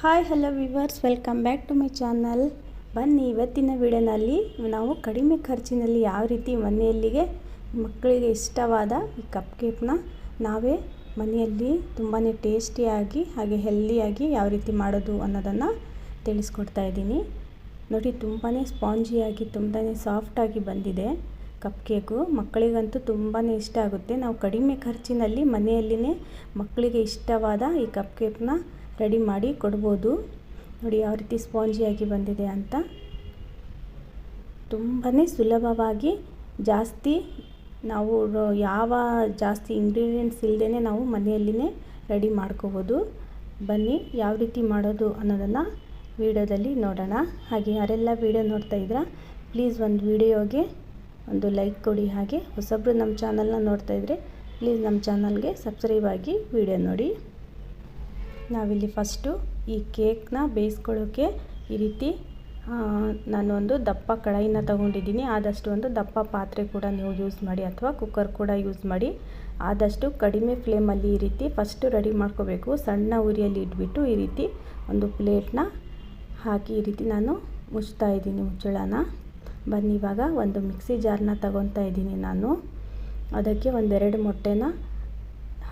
Hi hello viewers welcome back to my channel ಬನ್ನಿ, ಇವತ್ತಿನ ವಿಡಿಯೋನಲ್ಲಿ ನಾವು ಕಡಿಮೆ ಖರ್ಚಿನಲ್ಲಿ ಯಾವ ರೀತಿ ಮನೆಯಲ್ಲಿಗೆ ಮಕ್ಕಳಿಗೆ ಇಷ್ಟವಾದ ಈ ಕಪ್ ಕೇಕ್ನ ನಾವೇ ಮನೆಯಲ್ಲಿ ತುಂಬಾ ಟೇಸ್ಟಿಯಾಗಿ ಹಾಗೆ ಹೆಲ್ದಿಯಾಗಿ ಯಾವ ರೀತಿ ಮಾಡೋದು ಅನ್ನೋದನ್ನು ತಿಳಿಸ್ಕೊಡ್ತಾ ಇದ್ದೀನಿ. ನೋಡಿ ತುಂಬಾ ಸ್ಪಾಂಜಿಯಾಗಿ ತುಂಬಾ ಸಾಫ್ಟಾಗಿ ಬಂದಿದೆ ಕಪ್ ಕೇಕು ಮಕ್ಕಳಿಗಂತೂ ತುಂಬಾ ಇಷ್ಟ ಆಗುತ್ತೆ. ನಾವು ಕಡಿಮೆ ಖರ್ಚಿನಲ್ಲಿ ಮನೆಯಲ್ಲಿನೇ ಮಕ್ಕಳಿಗೆ ಇಷ್ಟವಾದ ಈ ಕಪ್ ಕೇಕ್ನ ರೆಡಿ ಮಾಡಿ ಕೊಡ್ಬೋದು. ನೋಡಿ ಯಾವ ರೀತಿ ಸ್ಪಾಂಜಿಯಾಗಿ ಬಂದಿದೆ ಅಂತ. ತುಂಬಾ ಸುಲಭವಾಗಿ ಜಾಸ್ತಿ ನಾವು ಯಾವ ಜಾಸ್ತಿ ಇಂಗ್ರೀಡಿಯೆಂಟ್ಸ್ ಇಲ್ಲದೇ ನಾವು ಮನೆಯಲ್ಲಿನೇ ರೆಡಿ ಮಾಡ್ಕೋಬೋದು. ಬನ್ನಿ ಯಾವ ರೀತಿ ಮಾಡೋದು ಅನ್ನೋದನ್ನು ವಿಡಿಯೋದಲ್ಲಿ ನೋಡೋಣ. ಹಾಗೆ ಯಾರೆಲ್ಲ ವಿಡಿಯೋ ನೋಡ್ತಾ ಇದ್ದೀರಾ ಪ್ಲೀಸ್ ಒಂದು ವಿಡಿಯೋಗೆ ಒಂದು ಲೈಕ್ ಕೊಡಿ. ಹಾಗೆ ಹೊಸಬ್ರು ನಮ್ಮ ಚಾನಲ್ನ ನೋಡ್ತಾ ಇದ್ದರೆ ಪ್ಲೀಸ್ ನಮ್ಮ ಚಾನಲ್ಗೆ ಸಬ್ಸ್ಕ್ರೈಬ್ ಆಗಿ ವಿಡಿಯೋ ನೋಡಿ. ನಾವಿಲ್ಲಿ ಫಸ್ಟು ಈ ಕೇಕ್ನ ಬೇಯಿಸ್ಕೊಳ್ಳೋಕ್ಕೆ ಈ ರೀತಿ ನಾನು ಒಂದು ದಪ್ಪ ಕಡಾಯಿನ ತಗೊಂಡಿದ್ದೀನಿ. ಆದಷ್ಟು ಒಂದು ದಪ್ಪ ಪಾತ್ರೆ ಕೂಡ ನೀವು ಯೂಸ್ ಮಾಡಿ ಅಥವಾ ಕುಕ್ಕರ್ ಕೂಡ ಯೂಸ್ ಮಾಡಿ. ಆದಷ್ಟು ಕಡಿಮೆ ಫ್ಲೇಮಲ್ಲಿ ಈ ರೀತಿ ಫಸ್ಟು ರೆಡಿ ಮಾಡ್ಕೋಬೇಕು. ಸಣ್ಣ ಉರಿಯಲ್ಲಿ ಇಟ್ಬಿಟ್ಟು ಈ ರೀತಿ ಒಂದು ಪ್ಲೇಟ್ನ ಹಾಕಿ ಈ ರೀತಿ ನಾನು ಮುಚ್ತಾ ಇದ್ದೀನಿ ಮುಚ್ಚಳನ. ಬನ್ನಿ, ಇವಾಗ ಒಂದು ಮಿಕ್ಸಿ ಜಾರ್ನ ತಗೊತಾ ಇದ್ದೀನಿ ನಾನು. ಅದಕ್ಕೆ ಒಂದೆರಡು ಮೊಟ್ಟೆನ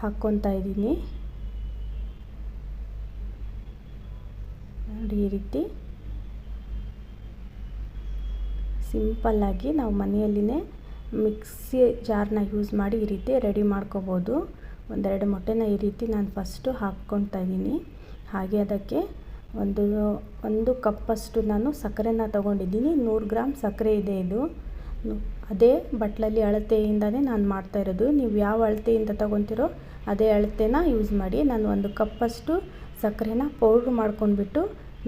ಹಾಕ್ಕೊತಾ ಇದ್ದೀನಿ. ನೋಡಿ ಈ ರೀತಿ. ಸಿಂಪಲ್ಲಾಗಿ ನಾವು ಮನೆಯಲ್ಲಿನೇ ಮಿಕ್ಸಿ ಜಾರ್ನ ಯೂಸ್ ಮಾಡಿ ಈ ರೀತಿ ರೆಡಿ ಮಾಡ್ಕೋಬೋದು. ಒಂದೆರಡು ಮೊಟ್ಟೆನ ಈ ರೀತಿ ನಾನು ಫಸ್ಟು ಹಾಕ್ಕೊತಾ ಇದ್ದೀನಿ. ಹಾಗೆ ಅದಕ್ಕೆ ಒಂದು ಒಂದು ಕಪ್ಪಷ್ಟು ನಾನು ಸಕ್ಕರೆನ ತೊಗೊಂಡಿದ್ದೀನಿ. ನೂರು ಗ್ರಾಮ್ ಸಕ್ಕರೆ ಇದೆ ಇದು. ಅದೇ ಬಟ್ಲಲ್ಲಿ ಅಳತೆಯಿಂದನೇ ನಾನು ಮಾಡ್ತಾ ಇರೋದು. ನೀವು ಯಾವ ಅಳತೆಯಿಂದ ತೊಗೊತಿರೋ ಅದೇ ಅಳತೆನ ಯೂಸ್ ಮಾಡಿ ನಾನು ಒಂದು ಕಪ್ಪಷ್ಟು ಸಕ್ಕರೆನ ಪೌಡ್ರ್ ಮಾಡ್ಕೊಂಡ್ಬಿಟ್ಟು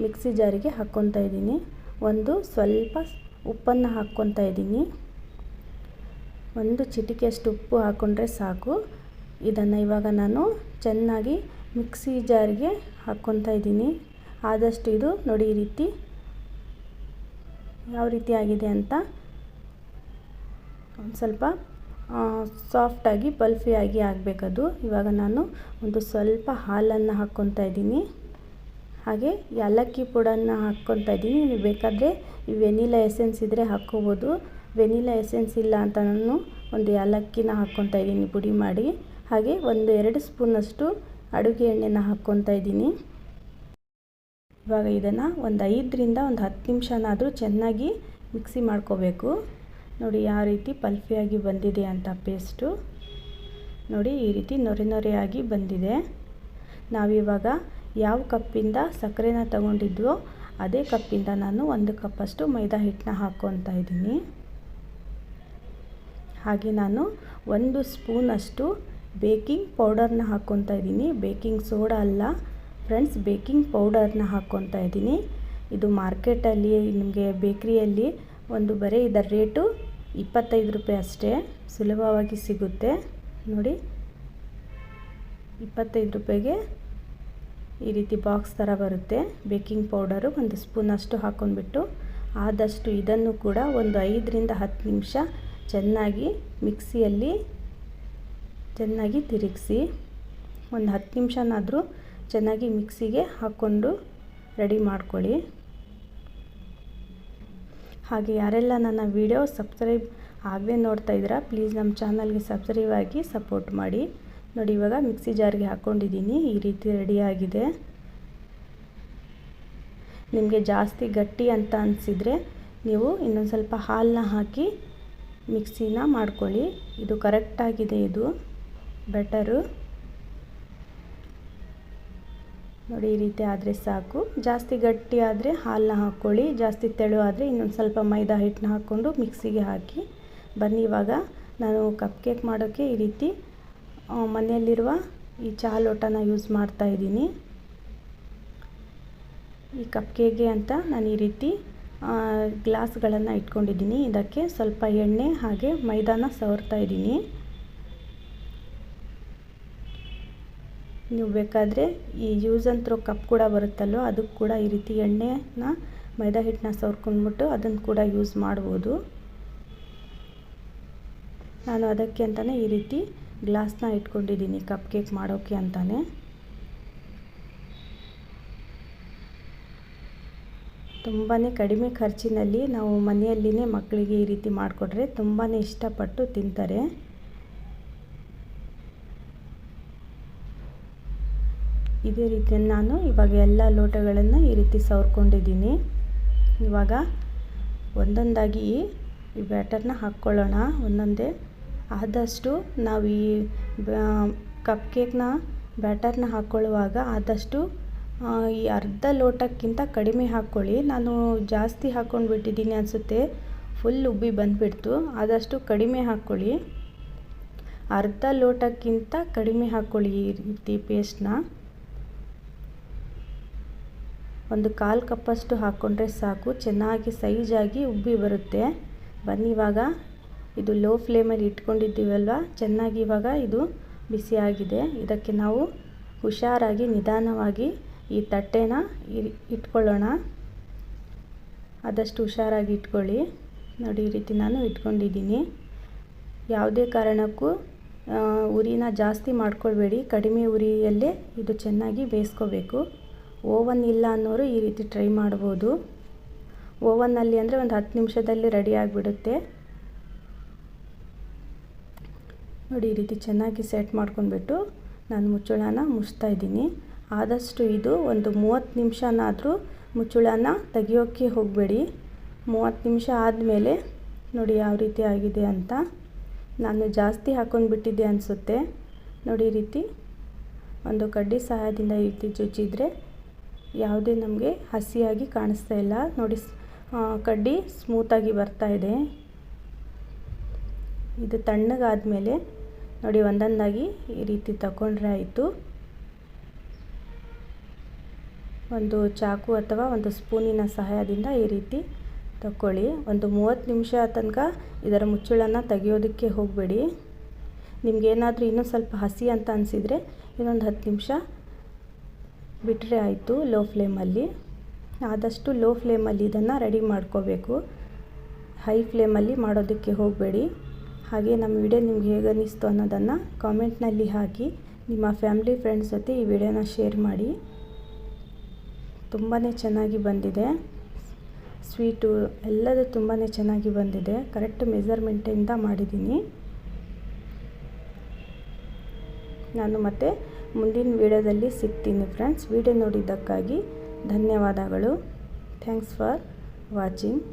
ಮಿಕ್ಸಿ ಜಾರಿಗೆ ಹಾಕ್ಕೊತಾ ಇದ್ದೀನಿ. ಒಂದು ಸ್ವಲ್ಪ ಉಪ್ಪನ್ನು ಹಾಕ್ಕೊತಾ ಇದ್ದೀನಿ. ಒಂದು ಚಿಟಿಕೆಯಷ್ಟು ಉಪ್ಪು ಹಾಕ್ಕೊಂಡ್ರೆ ಸಾಕು. ಇದನ್ನು ಇವಾಗ ನಾನು ಚೆನ್ನಾಗಿ ಮಿಕ್ಸಿ ಜಾರಿಗೆ ಹಾಕ್ಕೊತಾ ಇದ್ದೀನಿ. ಆದಷ್ಟು ಇದು ನೋಡಿ ಈ ರೀತಿ ಯಾವ ರೀತಿ ಆಗಿದೆ ಅಂತ. ಒಂದು ಸ್ವಲ್ಪ ಸಾಫ್ಟಾಗಿ ಪಲ್ಫಿಯಾಗಿ ಆಗಬೇಕದು. ಇವಾಗ ನಾನು ಒಂದು ಸ್ವಲ್ಪ ಹಾಲನ್ನು ಹಾಕ್ಕೊತಾ ಇದ್ದೀನಿ. ಹಾಗೆ ಏಲಕ್ಕಿ ಪುಡನ್ನು ಹಾಕ್ಕೊತಾ ಇದ್ದೀನಿ. ನೀವು ಬೇಕಾದರೆ ಈ ವೆನಿಲಾ ಎಸೆನ್ಸ್ ಇದ್ದರೆ ಹಾಕ್ಕೋಬೋದು. ವೆನಿಲಾ ಎಸೆನ್ಸ್ ಇಲ್ಲ ಅಂತ ನಾನು ಒಂದು ಏಲಕ್ಕಿನ ಹಾಕ್ಕೊತಾ ಇದ್ದೀನಿ ಪುಡಿ ಮಾಡಿ. ಹಾಗೆ ಒಂದು ಎರಡು ಸ್ಪೂನಷ್ಟು ಅಡುಗೆ ಎಣ್ಣೆನ ಹಾಕ್ಕೊತಾ ಇದ್ದೀನಿ. ಇವಾಗ ಇದನ್ನು ಒಂದು ಐದರಿಂದ ಒಂದು ಹತ್ತು ನಿಮಿಷನಾದರೂ ಚೆನ್ನಾಗಿ ಮಿಕ್ಸಿ ಮಾಡ್ಕೋಬೇಕು. ನೋಡಿ ಯಾವ ರೀತಿ ಪಲ್ಫಿಯಾಗಿ ಬಂದಿದೆ ಅಂತ ಪೇಸ್ಟು. ನೋಡಿ ಈ ರೀತಿ ನೊರೆ ನೊರೆಯಾಗಿ ಬಂದಿದೆ. ನಾವಿವಾಗ ಯಾವ ಕಪ್ಪಿಂದ ಸಕ್ಕರೆನ ತಗೊಂಡಿದ್ವೋ ಅದೇ ಕಪ್ಪಿಂದ ನಾನು ಒಂದು ಕಪ್ಪಷ್ಟು ಮೈದಾ ಹಿಟ್ಟನ್ನ ಹಾಕ್ಕೊತಾ ಇದ್ದೀನಿ. ಹಾಗೆ ನಾನು ಒಂದು ಸ್ಪೂನಷ್ಟು ಬೇಕಿಂಗ್ ಪೌಡರ್ನ ಹಾಕ್ಕೊತಾ ಇದ್ದೀನಿ. ಬೇಕಿಂಗ್ ಸೋಡಾ ಅಲ್ಲ ಫ್ರೆಂಡ್ಸ್, ಬೇಕಿಂಗ್ ಪೌಡರ್ನ ಹಾಕ್ಕೊತಾ ಇದ್ದೀನಿ. ಇದು ಮಾರ್ಕೆಟಲ್ಲಿ, ನಿಮಗೆ ಬೇಕ್ರಿಯಲ್ಲಿ ಒಂದು ಬರೇ ಇದರ ರೇಟು ಇಪ್ಪತ್ತೈದು ರೂಪಾಯಿ ಅಷ್ಟೇ, ಸುಲಭವಾಗಿ ಸಿಗುತ್ತೆ. ನೋಡಿ, ಇಪ್ಪತ್ತೈದು ರೂಪಾಯಿಗೆ ಈ ರೀತಿ ಬಾಕ್ಸ್ ಥರ ಬರುತ್ತೆ. ಬೇಕಿಂಗ್ ಪೌಡರು ಒಂದು ಸ್ಪೂನಷ್ಟು ಹಾಕ್ಕೊಂಡ್ಬಿಟ್ಟು ಆದಷ್ಟು ಇದನ್ನು ಕೂಡ ಒಂದು ಐದರಿಂದ ಹತ್ತು ನಿಮಿಷ ಚೆನ್ನಾಗಿ ಮಿಕ್ಸಿಯಲ್ಲಿ ಚೆನ್ನಾಗಿ ತಿರುಗಿಸಿ ಒಂದು ಹತ್ತು ನಿಮಿಷನಾದರೂ ಚೆನ್ನಾಗಿ ಮಿಕ್ಸಿಗೆ ಹಾಕ್ಕೊಂಡು ರೆಡಿ ಮಾಡ್ಕೊಳ್ಳಿ. ಹಾಗೆ ಯಾರೆಲ್ಲ ನನ್ನ ವಿಡಿಯೋ ಸಬ್ಸ್ಕ್ರೈಬ್ ಆಗದೆ ನೋಡ್ತಾ ಇದ್ದೀರಾ, ಪ್ಲೀಸ್ ನಮ್ಮ ಚಾನಲ್ಗೆ ಸಬ್ಸ್ಕ್ರೈಬ್ ಆಗಿ ಸಪೋರ್ಟ್ ಮಾಡಿ. ನೋಡಿ, ಇವಾಗ ಮಿಕ್ಸಿ ಜಾರ್ಗೆ ಹಾಕ್ಕೊಂಡಿದ್ದೀನಿ. ಈ ರೀತಿ ರೆಡಿಯಾಗಿದೆ ನಿಮಗೆ ಜಾಸ್ತಿ ಗಟ್ಟಿ ಅಂತ ಅನಿಸಿದರೆ ನೀವು ಇನ್ನೊಂದು ಸ್ವಲ್ಪ ಹಾಲನ್ನ ಹಾಕಿ ಮಿಕ್ಸಿನ ಮಾಡ್ಕೊಳ್ಳಿ. ಇದು ಕರೆಕ್ಟಾಗಿದೆ ಇದು. ಬೆಟರು ನೋಡಿ, ಈ ರೀತಿ ಆದರೆ ಸಾಕು. ಜಾಸ್ತಿ ಗಟ್ಟಿ ಆದರೆ ಹಾಲನ್ನ ಹಾಕ್ಕೊಳ್ಳಿ. ಜಾಸ್ತಿ ತೆಳು ಆದರೆ ಇನ್ನೊಂದು ಸ್ವಲ್ಪ ಮೈದಾ ಹಿಟ್ಟನ್ನ ಹಾಕ್ಕೊಂಡು ಮಿಕ್ಸಿಗೆ ಹಾಕಿ. ಬನ್ನಿ, ಇವಾಗ ನಾನು ಕಪ್ ಕೇಕ್ ಮಾಡೋಕ್ಕೆ ಈ ರೀತಿ ಮನೆಯಲ್ಲಿರುವ ಈ ಚಹಾ ಲೋಟನ ಯೂಸ್ ಮಾಡ್ತಾ ಇದ್ದೀನಿ. ಈ ಕಪ್ ಕೇಕ್ಗೆ ಅಂತ ನಾನು ಈ ರೀತಿ ಗ್ಲಾಸ್ಗಳನ್ನು ಇಟ್ಕೊಂಡಿದ್ದೀನಿ. ಇದಕ್ಕೆ ಸ್ವಲ್ಪ ಎಣ್ಣೆ ಹಾಗೆ ಮೈದಾನ ಸವರ್ತಾ ಇದ್ದೀನಿ. ನೀವು ಬೇಕಾದರೆ ಈ ಯೂಸ್ ಅಂತರೋ ಕಪ್ ಕೂಡ ಬರುತ್ತಲ್ವ, ಅದಕ್ಕೆ ಕೂಡ ಈ ರೀತಿ ಎಣ್ಣೆನ, ಮೈದಾ ಹಿಟ್ಟನ್ನ ಸವರ್ಕೊಂಡ್ಬಿಟ್ಟು ಅದನ್ನು ಕೂಡ ಯೂಸ್ ಮಾಡ್ಬೋದು. ನಾನು ಅದಕ್ಕೆ ಅಂತಲೇ ಈ ರೀತಿ ಗ್ಲಾಸ್ನ ಇಟ್ಕೊಂಡಿದ್ದೀನಿ ಕಪ್ ಕೇಕ್ ಮಾಡೋಕ್ಕೆ ಅಂತಾನೆ. ತುಂಬಾ ಕಡಿಮೆ ಖರ್ಚಿನಲ್ಲಿ ನಾವು ಮನೆಯಲ್ಲಿನೇ ಮಕ್ಕಳಿಗೆ ಈ ರೀತಿ ಮಾಡಿಕೊಟ್ರೆ ತುಂಬಾ ಇಷ್ಟಪಟ್ಟು ತಿಂತಾರೆ. ಇದೇ ರೀತಿ ನಾನು ಇವಾಗ ಎಲ್ಲ ಲೋಟಗಳನ್ನು ಈ ರೀತಿ ಸವರ್ಕೊಂಡಿದ್ದೀನಿ. ಇವಾಗ ಒಂದೊಂದಾಗಿ ಈ ಬ್ಯಾಟರ್ನ ಹಾಕ್ಕೊಳ್ಳೋಣ. ಒಂದೊಂದೇ ಆದಷ್ಟು ನಾವು ಈ ಕಪ್ ಕೇಕ್ನ ಬ್ಯಾಟರ್ನ ಹಾಕ್ಕೊಳ್ಳುವಾಗ ಆದಷ್ಟು ಈ ಅರ್ಧ ಲೋಟಕ್ಕಿಂತ ಕಡಿಮೆ ಹಾಕ್ಕೊಳ್ಳಿ ನಾನು ಜಾಸ್ತಿ ಹಾಕ್ಕೊಂಡು ಬಿಟ್ಟಿದ್ದೀನಿ ಅನಿಸುತ್ತೆ. ಫುಲ್ ಉಬ್ಬಿ ಬಂದುಬಿಡ್ತು. ಆದಷ್ಟು ಕಡಿಮೆ ಹಾಕ್ಕೊಳ್ಳಿ ಅರ್ಧ ಲೋಟಕ್ಕಿಂತ ಕಡಿಮೆ ಹಾಕ್ಕೊಳ್ಳಿ ಈ ರೀತಿ ಪೇಸ್ಟ್ನ ಒಂದು ಕಾಲು ಕಪ್ಪಷ್ಟು ಹಾಕ್ಕೊಂಡ್ರೆ ಸಾಕು. ಚೆನ್ನಾಗಿ ಸೈಜಾಗಿ ಉಬ್ಬಿ ಬರುತ್ತೆ. ಬನ್ನಿ ಇವಾಗ. ಇದು ಲೋ ಫ್ಲೇಮಲ್ಲಿ ಇಟ್ಕೊಂಡಿದ್ದೀವಲ್ವ? ಚೆನ್ನಾಗಿ ಇವಾಗ ಇದು ಬಿಸಿಯಾಗಿದೆ ಇದಕ್ಕೆ ನಾವು ಹುಷಾರಾಗಿ, ನಿಧಾನವಾಗಿ ಈ ತಟ್ಟೆನ ಇಟ್ಕೊಳ್ಳೋಣ. ಆದಷ್ಟು ಹುಷಾರಾಗಿ ಇಟ್ಕೊಳ್ಳಿ. ನೋಡಿ, ಈ ರೀತಿ ನಾನು ಇಟ್ಕೊಂಡಿದ್ದೀನಿ. ಯಾವುದೇ ಕಾರಣಕ್ಕೂ ಉರಿನ ಜಾಸ್ತಿ ಮಾಡ್ಕೊಳ್ಬೇಡಿ. ಕಡಿಮೆ ಉರಿಯಲ್ಲೇ ಇದು ಚೆನ್ನಾಗಿ ಬೇಯಿಸ್ಕೋಬೇಕು. ಓವನ್ ಇಲ್ಲ ಅನ್ನೋರು ಈ ರೀತಿ ಟ್ರೈ ಮಾಡ್ಬೋದು. ಓವನ್ನಲ್ಲಿ ಅಂದರೆ ಒಂದು ಹತ್ತು ನಿಮಿಷದಲ್ಲಿ ರೆಡಿ ಆಗಿಬಿಡುತ್ತೆ. ನೋಡಿ, ಈ ರೀತಿ ಚೆನ್ನಾಗಿ ಸೆಟ್ ಮಾಡ್ಕೊಂಡ್ಬಿಟ್ಟು ನಾನು ಮುಚ್ಚಳನ ಮುಚ್ತಾ ಇದ್ದೀನಿ. ಆದಷ್ಟು ಇದು ಒಂದು ಮೂವತ್ತು ನಿಮಿಷನಾದರೂ ಮುಚ್ಚಳನ ತೆಗಿಯೋಕ್ಕೆ ಹೋಗಬೇಡಿ. ಮೂವತ್ತು ನಿಮಿಷ ಆದಮೇಲೆ ನೋಡಿ ಯಾವ ರೀತಿ ಆಗಿದೆ ಅಂತ. ನಾನು ಜಾಸ್ತಿ ಹಾಕ್ಕೊಂಡ್ಬಿಟ್ಟಿದ್ದೆ ಅನಿಸುತ್ತೆ. ನೋಡಿ, ಈ ರೀತಿ ಒಂದು ಕಡ್ಡಿ ಸಹಾಯದಿಂದ ಈ ರೀತಿ ಚುಚ್ಚಿದ್ರೆ ಯಾವುದೇ ನಮಗೆ ಹಸಿಯಾಗಿ ಕಾಣಿಸ್ತಾ ಇಲ್ಲ. ನೋಡಿ ಕಡ್ಡಿ ಸ್ಮೂತಾಗಿ ಬರ್ತಾ ಇದೆ. ಇದು ತಣ್ಣಗಾದಮೇಲೆ ನೋಡಿ, ಒಂದೊಂದಾಗಿ ಈ ರೀತಿ ತಗೊಂಡ್ರೆ ಆಯಿತು. ಒಂದು ಚಾಕು ಅಥವಾ ಒಂದು ಸ್ಪೂನಿನ ಸಹಾಯದಿಂದ ಈ ರೀತಿ ತಗೊಳ್ಳಿ ಒಂದು ಮೂವತ್ತು ನಿಮಿಷ ತನಕ ಇದರ ಮುಚ್ಚಳನ್ನು ತೆಗೆಯೋದಕ್ಕೆ ಹೋಗಬೇಡಿ. ನಿಮಗೇನಾದರೂ ಇನ್ನೂ ಸ್ವಲ್ಪ ಹಸಿ ಅಂತ ಅನಿಸಿದರೆ ಇನ್ನೊಂದು ಹತ್ತು ನಿಮಿಷ ಬಿಟ್ಟರೆ ಆಯಿತು ಲೋ ಫ್ಲೇಮಲ್ಲಿ. ಆದಷ್ಟು ಲೋ ಫ್ಲೇಮಲ್ಲಿ ಇದನ್ನು ರೆಡಿ ಮಾಡ್ಕೋಬೇಕು. ಹೈ ಫ್ಲೇಮಲ್ಲಿ ಮಾಡೋದಕ್ಕೆ ಹೋಗಬೇಡಿ. ಹಾಗೆ ನಮ್ಮ ವಿಡಿಯೋ ನಿಮ್ಗೆ ಹೇಗೆ ಅನ್ನಿಸ್ತು ಅನ್ನೋದನ್ನು ಕಾಮೆಂಟ್ನಲ್ಲಿ ಹಾಕಿ. ನಿಮ್ಮ ಫ್ಯಾಮಿಲಿ ಫ್ರೆಂಡ್ಸ್ ಜೊತೆ ಈ ವಿಡಿಯೋನ ಶೇರ್ ಮಾಡಿ. ತುಂಬಾ ಚೆನ್ನಾಗಿ ಬಂದಿದೆ. ಸ್ವೀಟು ಎಲ್ಲದೂ ತುಂಬಾ ಚೆನ್ನಾಗಿ ಬಂದಿದೆ. ಕರೆಕ್ಟ್ ಮೆಜರ್ಮೆಂಟಿಂದ ಮಾಡಿದ್ದೀನಿ. ನಾನು ಮತ್ತೆ ಮುಂದಿನ ವಿಡಿಯೋದಲ್ಲಿ ಸಿಗ್ತೀನಿ ಫ್ರೆಂಡ್ಸ್. ವಿಡಿಯೋ ನೋಡಿದ್ದಕ್ಕಾಗಿ ಧನ್ಯವಾದಗಳು. Thanks for watching.